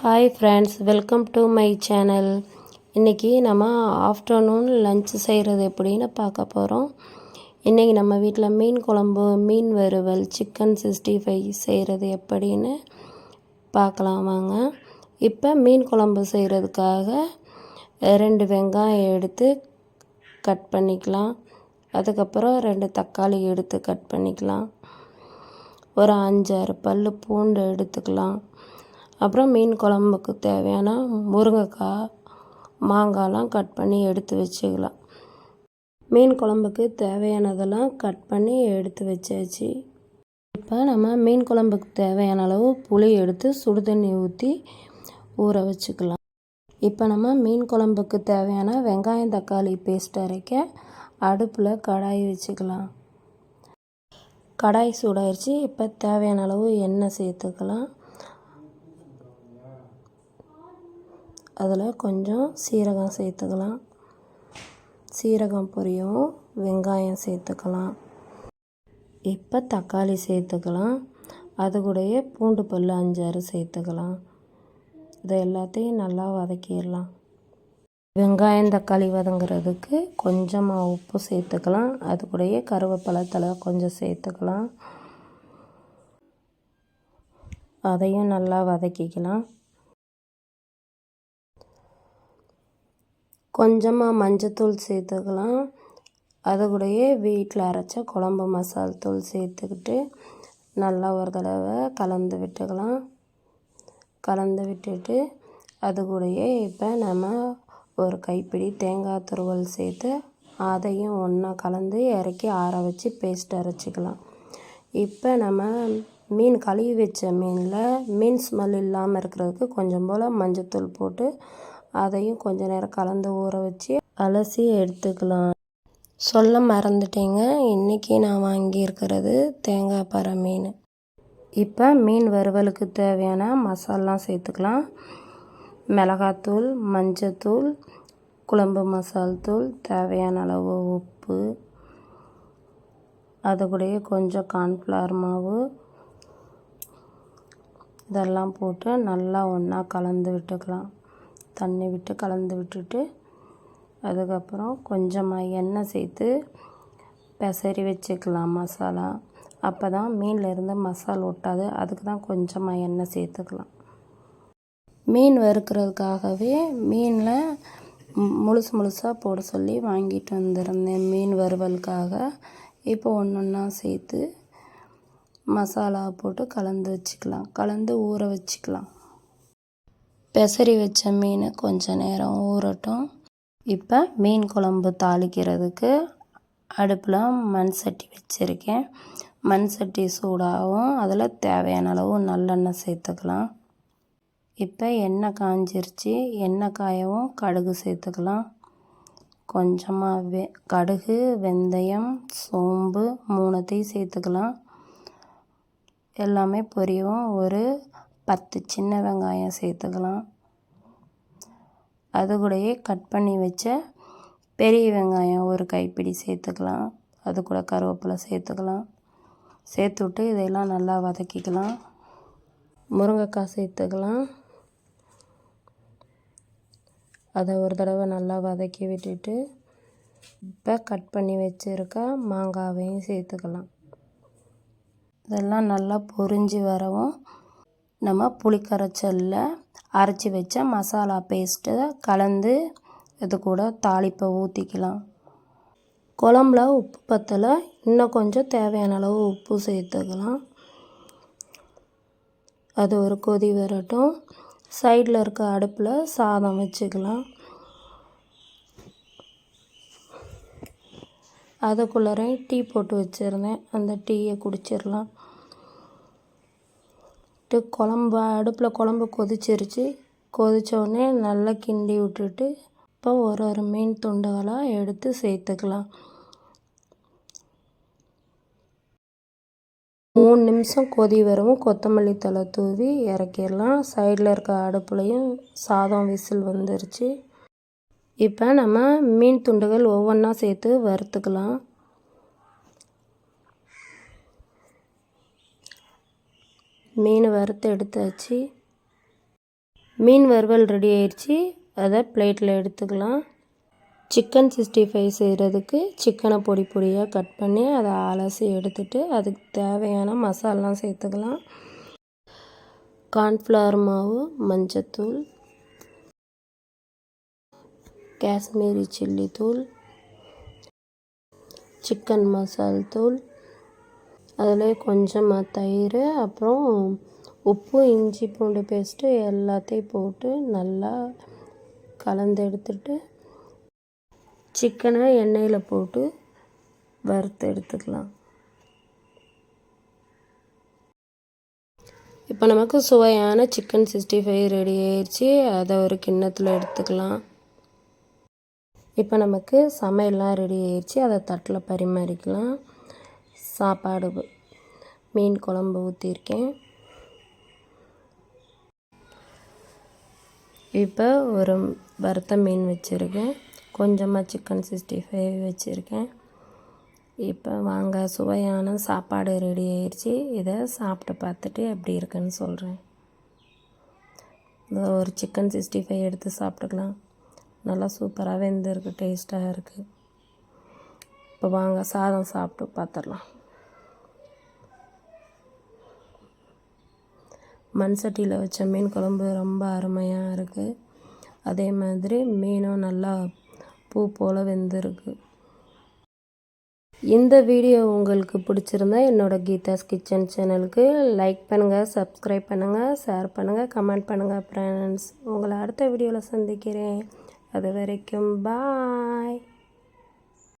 Hi friends welcome to my channel இன்றைக்கி நம்ம afternoon lunch செய்கிறது எப்படின்னு பார்க்க போகிறோம் இன்றைக்கி நம்ம வீட்டில் மீன் குழம்பு மீன் வறுவல் சிக்கன் சிக்ஸ்டி ஃபைவ் செய்கிறது எப்படின்னு பார்க்கலாம் வாங்க. இப்போ மீன் குழம்பு செய்கிறதுக்காக ரெண்டு வெங்காயம் எடுத்து கட் பண்ணிக்கலாம். அதுக்கப்புறம் ரெண்டு தக்காளி எடுத்து கட் பண்ணிக்கலாம். ஒரு அஞ்சாறு பல் பூண்டு எடுத்துக்கலாம். அப்புறம் மீன் குழம்புக்கு தேவையான முருங்கைக்காய் மாங்காய்லாம் கட் பண்ணி எடுத்து வச்சுக்கலாம். மீன் குழம்புக்கு தேவையானதெல்லாம் கட் பண்ணி எடுத்து வச்சாச்சு. இப்போ நம்ம மீன் குழம்புக்கு தேவையான அளவு புளி எடுத்து சுடு தண்ணி ஊற்றி ஊற வச்சுக்கலாம். இப்போ நம்ம மீன் குழம்புக்கு தேவையான வெங்காயம் தக்காளி பேஸ்ட் அரைக்க அடுப்பில் கடாய் வச்சுக்கலாம். கடாய் சூடாயிருச்சு. இப்போ தேவையான அளவு எண்ணெய் சேர்த்துக்கலாம். அதில் கொஞ்சம் சீரகம் சேர்த்துக்கலாம். சீரகம் பொரியவும் வெங்காயம் சேர்த்துக்கலாம். இப்போ தக்காளி சேர்த்துக்கலாம். அது கூடயே பூண்டு பல் அஞ்சாறு சேர்த்துக்கலாம். இதை எல்லாத்தையும் நல்லா வதக்கிடலாம். வெங்காயம் தக்காளி வதங்குறதுக்கு கொஞ்சமாக உப்பு சேர்த்துக்கலாம். அது கூடயே கருவேப்பிலை கொஞ்சம் சேர்த்துக்கலாம். அதையும் நல்லா வதக்கிக்கலாம். கொஞ்சமாக மஞ்சத்தூள் சேர்த்துக்கலாம். அது கூடயே வீட்டில் அரைச்ச குழம்பு மசால் தூள் சேர்த்துக்கிட்டு நல்லா ஒரு தடவை கலந்து விட்டுக்கலாம். கலந்து விட்டுட்டு அது கூடயே இப்போ நம்ம ஒரு கைப்பிடி தேங்காய் துருவல் சேர்த்து அதையும் ஒன்றா கலந்து இறக்கி ஆற வச்சு பேஸ்ட் அரைச்சிக்கலாம். இப்போ நம்ம மீன் கழுவி வச்ச மீனில் மீன் ஸ்மெல் இல்லாமல் இருக்கிறதுக்கு கொஞ்சம் போல் மஞ்சத்தூள் போட்டு அதையும் கொஞ்ச நேரம் கலந்து ஊற வச்சு அலசி எடுத்துக்கலாம். சொல்ல மறந்துட்டேங்க. இன்றைக்கி நான் வாங்கியிருக்கிறது தேங்காய் பாறை மீன். இப்போ மீன் வறுவலுக்கு தேவையான மசாலாம் சேர்த்துக்கலாம். மிளகாத்தூள் மஞ்சத்தூள் குழம்பு மசால் தூள் தேவையான அளவு உப்பு. அது கூடயே கொஞ்சம் கார்ன்ஃப்ளவர் மாவு. இதெல்லாம் போட்டு நல்லா ஒன்றா கலந்து விட்டுக்கலாம். தண்ணி விட்டு கலந்து விட்டுட்டு அதுக்கப்புறம் கொஞ்சமாக எண்ணெய் சேர்த்து பெசரி வச்சுக்கலாம் மசாலா. அப்போ தான் மீனில் இருந்து மசாலா ஒட்டாது அதுக்கு தான் கொஞ்சமாக எண்ணெய் சேர்த்துக்கலாம். மீன் வறுக்கிறதுக்காகவே மீனில் முழுசு முழுசாக போட சொல்லி வாங்கிட்டு வந்திருந்தேன் மீன் வறுவலுக்காக. இப்போ ஒன்று ஒன்றா சேர்த்து மசாலா போட்டு கலந்து வச்சுக்கலாம். கலந்து ஊற வச்சுக்கலாம். பெசரி வச்ச மீன் கொஞ்ச நேரம் ஊறட்டும். இப்போ மீன் குழம்பு தாளிக்கிறதுக்கு அடுப்பில் மண் சட்டி வச்சுருக்கேன். மண் சட்டி சூடாகவும் அதில் தேவையான அளவு நல்லெண்ணெய் சேர்த்துக்கலாம். இப்போ எண்ணெய் காஞ்சிருச்சு எண்ணெய் காயவும் கடுகு சேர்த்துக்கலாம். கொஞ்சமாக வெ கடுகு வெந்தயம் சோம்பு மூணுத்தையும் சேர்த்துக்கலாம். எல்லாமே பொரியவும் ஒரு பத்து சின்ன வெங்காயம் சேர்த்துக்கலாம். அது கூடயே கட் பண்ணி வச்ச பெரிய வெங்காயம் ஒரு கைப்பிடி சேர்த்துக்கலாம். அது கூட கருவேப்பிலை சேர்த்துக்கலாம். சேர்த்து விட்டு இதையெல்லாம் நல்லா வதக்கிக்கலாம். முருங்கைக்காய் சேர்த்துக்கலாம். அதை ஒரு தடவை நல்லா வதக்கி விட்டுட்டு இப்போ கட் பண்ணி வச்சுருக்க மாங்காவையும் சேர்த்துக்கலாம். இதெல்லாம் நல்லா பொரிஞ்சு வரவும் நம்ம புளிக்கரைச்சலில் அரைச்சி வச்ச மசாலா பேஸ்ட்டை கலந்து இது கூட தாளிப்பை ஊற்றிக்கலாம் குழம்புல உப்பு பத்தலை இன்னும் கொஞ்சம் தேவையான அளவு உப்பு சேர்த்துக்கலாம். அது ஒரு கொதி வரட்டும். சைடில் இருக்க அடுப்பில் சாதம் வச்சுக்கலாம். அதுக்குள்ளே டீ போட்டு வச்சுருந்தேன். அந்த டீயை குடிச்சிடலாம். விட்டு குழம்பு அடுப்பில் குழம்பு கொதிச்சிருச்சு. கொதித்தோடனே நல்லா கிண்டி விட்டுட்டு இப்போ ஒரு ஒரு மீன் துண்டுகளாக எடுத்து சேர்த்துக்கலாம். மூணு நிமிஷம் கொதி வரவும் கொத்தமல்லி தலை தூவி இறக்கிடலாம். சைடில் இருக்க அடுப்புலையும் சாதம் விசில் வந்துருச்சு. இப்போ நம்ம மீன் துண்டுகள் ஒவ்வொன்றா சேர்த்து வறுத்துக்கலாம். மீன் வறுத்து எடுத்தாச்சு மீன் வறுவல் ரெடி ஆயிடுச்சு அதை பிளேட்டில் எடுத்துக்கலாம். சிக்கன் சிக்ஸ்டி ஃபைவ் செய்கிறதுக்கு சிக்கனை பொடி பொடியாக கட் பண்ணி அதை அலசி எடுத்துட்டு அதுக்கு தேவையான மசாலாம் சேர்த்துக்கலாம். கார்ன்ஃப்ளவர் மாவு மஞ்சத்தூள் காஷ்மீரி சில்லி தூள் சிக்கன் மசால் தூள் அதில் கொஞ்சமாக தயிர் அப்புறம் உப்பு இஞ்சி பூண்டு பேஸ்ட்டு எல்லாத்தையும் போட்டு நல்லா கலந்து எடுத்துட்டு சிக்கனை எண்ணெயில் போட்டு வறுத்து எடுத்துக்கலாம். இப்போ நமக்கு சுவையான சிக்கன் சிக்ஸ்டி ஃபைவ் ரெடி ஆயிடுச்சு அதை ஒரு கிண்ணத்தில் எடுத்துக்கலாம். இப்போ நமக்கு சமையல்லாம் ரெடி ஆயிடுச்சு அதை தட்டில் பரிமாறிக்கலாம். சாப்பாடு மீன் குழம்பு ஊற்றிருக்கேன் இப்போ ஒரு வறுத்த மீன் வச்சுருக்கேன். கொஞ்சமாக சிக்கன் சிக்ஸ்டி ஃபைவ் வச்சுருக்கேன். இப்போ வாங்க சுவையான சாப்பாடு ரெடி ஆயிடுச்சு இதை சாப்பிட்டு பார்த்துட்டு எப்படி இருக்குன்னு சொல்கிறேன் ஒரு சிக்கன் சிக்ஸ்டி ஃபைவ் எடுத்து சாப்பிட்டுக்கலாம். நல்லா சூப்பராக வெந்திருக்கு டேஸ்ட்டாக இருக்குது இப்போ வாங்க சாதம் சாப்பிட்டு பார்த்துடலாம். மண் சட்டியில் வச்ச மீன் குழம்பு ரொம்ப அருமையாக இருக்குது அதே மாதிரி மீனும் நல்லா பூ போல் வெந்திருக்கு. இந்த வீடியோ உங்களுக்கு பிடிச்சிருந்தா என்னோடய கீதாஸ் கிச்சன் சேனலுக்கு லைக் பண்ணுங்கள் சப்ஸ்கிரைப் பண்ணுங்கள் ஷேர் பண்ணுங்கள் கமெண்ட் பண்ணுங்கள் ஃப்ரெண்ட்ஸ் உங்களை அடுத்த வீடியோவில் சந்திக்கிறேன். அது வரைக்கும் பாய்.